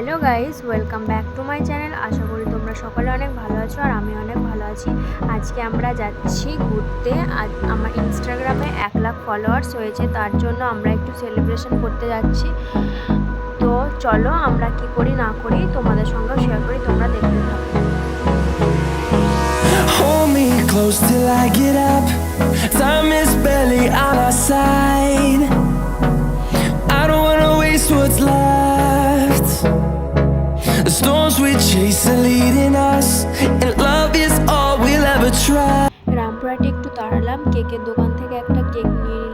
Hello guys, welcome back to my channel. আশা করি তোমরা সকলে অনেক ভালো আছো আর আমি অনেক ভালো আছি। আজকে আমরা যাচ্ছি ঘুরতে। আজ আমার ইনস্টাগ্রামে এক লাখ ফলোয়ার্স হয়েছে, তার জন্য আমরা একটু সেলিব্রেশন করতে যাচ্ছি। তো চলো আমরা কি করি না করি তোমাদের সঙ্গে শেয়ার করি, তোমরা দেখতে থাকো. Time is barely on our side. storms we chase are leading us, and love is all we'll ever try. রামপুরহাটে একটু দাঁড়ালাম কেকের দোকান থেকে একটা কেক নিয়ে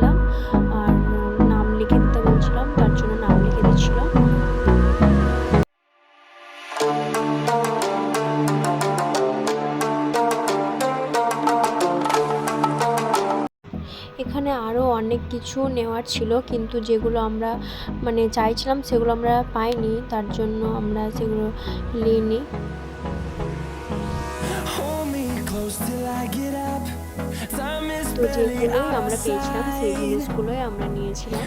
ওখানে আরও অনেক কিছু নেওয়ার ছিল কিন্তু যেগুলো আমরা মানে চাইছিলাম সেগুলো আমরা পাইনি তার জন্য আমরা সেগুলো নিইনি। তো যেগুলোই আমরা আমরা নিয়েছিলাম।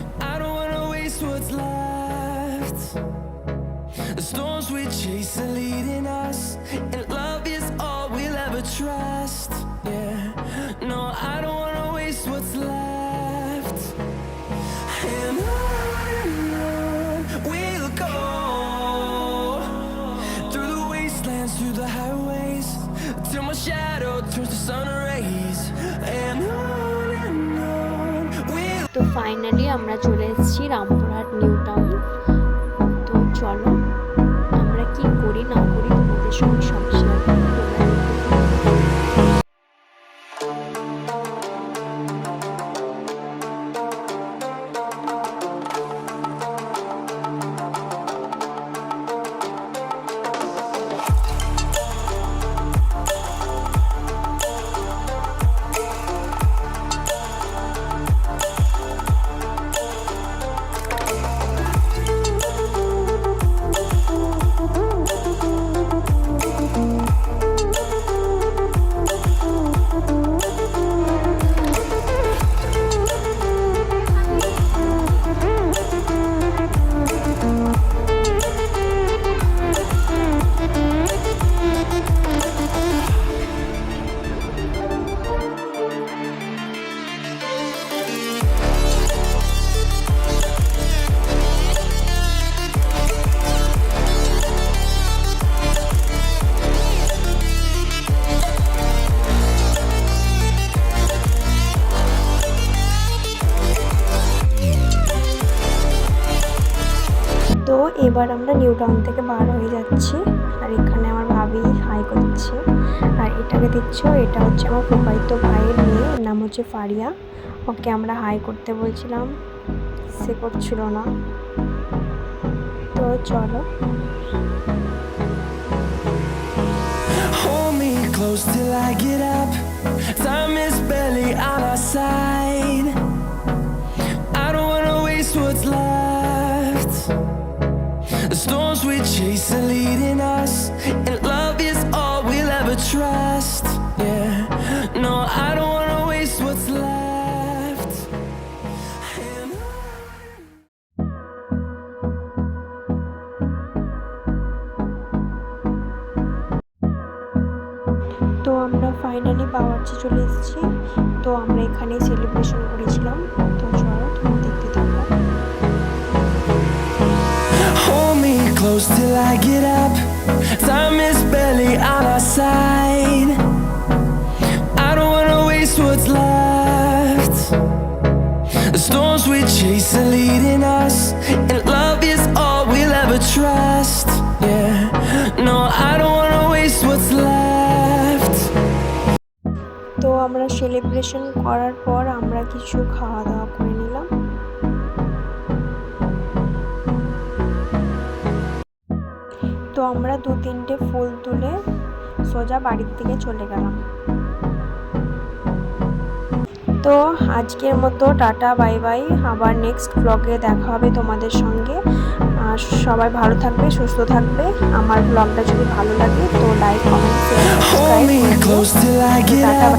Storms we chase are leading us, and love is all we'll ever trust. তো ফাইনালি আমরা চলে এসেছি রামপুরহাট নিউ টাউন এবার আমরা নিউ টাউন থেকে বার হয়ে যাচ্ছি। আর এখানে আমার ভাবি হাই করছে। আর এটাকে দিচ্ছ এটা হচ্ছে আমার প্রবাহিত ভাইয়ের মেয়ে। নাম হচ্ছে ফারিয়া। ওকে আমরা হাই করতে বলছিলাম। সে করছিল না। তো চলো। Close till I get up. Time is barely on our side. chase are leading us, and love is all we'll ever trust. Yeah, no, I don't wanna waste what's left. And তো আমরা finally বাওয়ার্চি চলে এসেছি তো আমরা এখানে celebration করেছিলাম তো close till I get up. Time is barely on our side. I don't wanna waste what's left. The storms we chase are leading us, and love is all we'll ever trust. Yeah, no, I don't wanna waste what's left. তো আমরা celebration করার পর আমরা কিছু খাওয়া দাওয়া করে নিলাম আমরা দু তিনটে ফুল তুলে সোজা বাড়ির দিকে চলে গেলাম। তো আজকের মতো টাটা বাই বাই। আবার নেক্সট ব্লগে দেখা হবে তোমাদের সঙ্গে। আর সবাই ভালো থাকবে সুস্থ থাকবে। আমার ব্লগটা যদি ভালো লাগে তো like comment share subscribe tata.